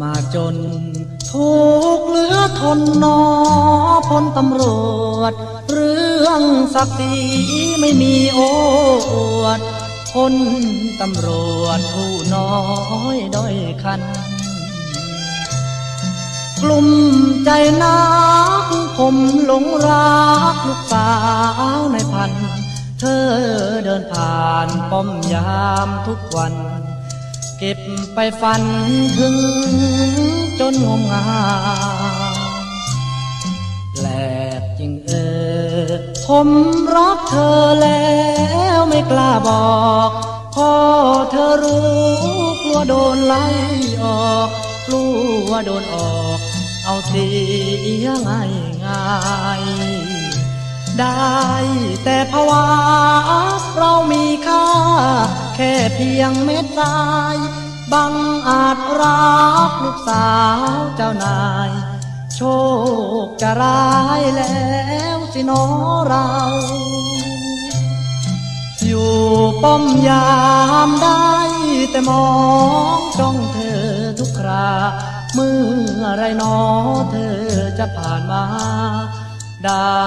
มาจน ทุกเหลือทนนอพลตำรวจ เรื่องศักดิ์ศรีไม่มีโอ้อวดพลตำรวจผู้น้อยด้อยคัน กลุ่มใจนักผมหลงรักลูกสาวในพัน เธอเดินผ่านป้อมยามทุกวัน เก็บไปฝันถึงจนงมงายแปลกจริงเออ ผมรักเธอแล้วไม่กล้าบอกพอเธอรู้กลัวโดนไล่ออกกลัวโดนออก เอาเสียง่ายง่ายได้แต่ภาวะเรามีค่า พียงเม็ดทรายบังอาจรักลูกสาวเจ้านาย โชคจะร้ายแล้วสิหนอเรา อยู่ป้อมยามได้แต่มองจ้องเธอทุกคราเมื่อไรหนอเธอจะผ่านมา ได้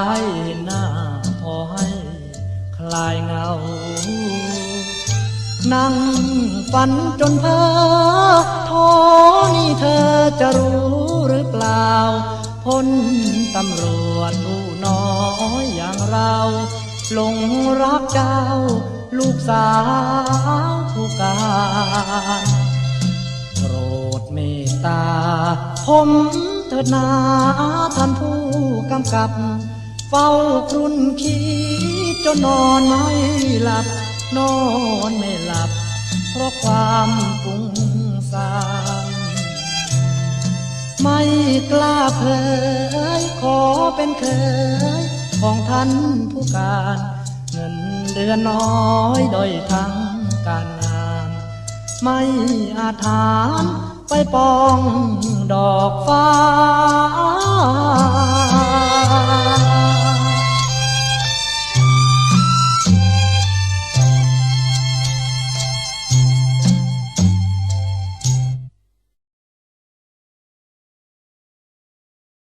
หน้าพอให้คลายเงา นั่งฝันจนเพ้อโทนี่เธอจะรู้หรือเปล่าพ้นตำรวจผู้น้อยอย่างเราหลงรักเจ้า ลูกสาวผู้การโปรดเมตตา ผมเถิดนาท่านผู้กำกับ เฝ้าครุ่นคิดจนนอนไม่หลับ นอนไม่หลับ เพราะความฟุ้งซ่านไม่กล้าเผยขอเป็นเคยของท่านผู้การ เงินเดือนน้อยด้อยทั้งการงาน ไม่อาจฐานไปปองดอกฟ้า